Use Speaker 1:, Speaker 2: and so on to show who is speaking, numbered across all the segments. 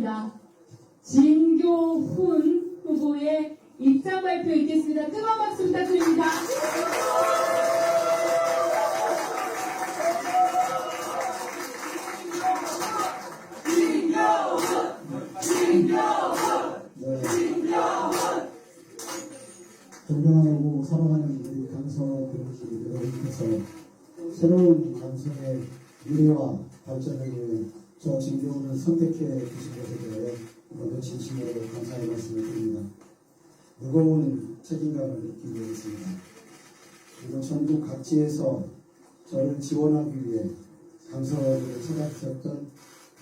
Speaker 1: 후보입니다. 진교훈 후보의 입장 발표 있겠습니다. 뜨거운 박수 부탁드립니다.
Speaker 2: 네. 존경하고 사랑하는 우리 강서 교육지 여러분께서 새로운 강서의 미래와 발전을 위해 저 진교훈을 선택해 주신 것에 대해 모두 진심으로 감사의 말씀을 드립니다. 무거운 책임감을 느끼고 있습니다. 그리고 전국 각지에서 저를 지원하기 위해 강서를 찾아주셨던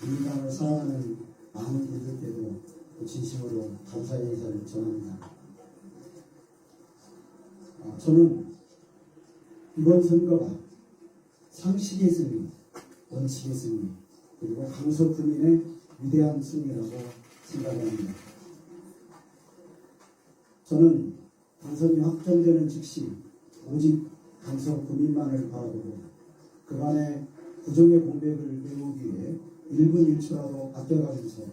Speaker 2: 민간을 사랑하는 많은 분들께도 진심으로 감사의 인사를 전합니다. 아, 저는 이번 선거가 상식의 승리, 원칙의 승리, 그리고 강서 구민의 위대한 승리라고 생각합니다. 저는 당선이 확정되는 즉시 오직 강서 구민만을 바라보고 그간의 부정의 공백을 메우기 위해 1분 1초라도 아껴가면서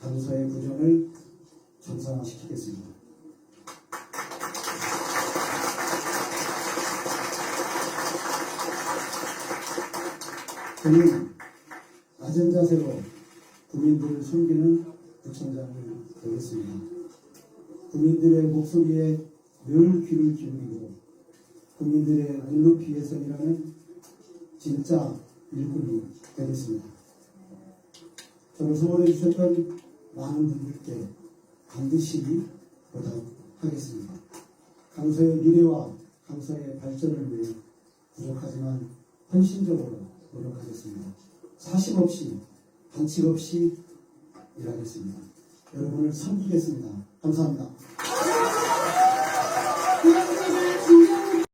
Speaker 2: 강서의 부정을 정상화시키겠습니다. 저는 낮은 자세로 국민들을 섬기는 구청장이 되겠습니다. 국민들의 목소리에 늘 귀를 기울이고 국민들의 눈높이 예선이라는 진짜 일꾼이 되겠습니다. 저를 소원해 주셨던 많은 분들께 반드시 보답하겠습니다. 강서의 미래와 강서의 발전을 위해 부족하지만 헌신적으로 노력하겠습니다. 사심 없이 반칙 없이 일하겠습니다. 여러분을 섬기겠습니다. 감사합니다.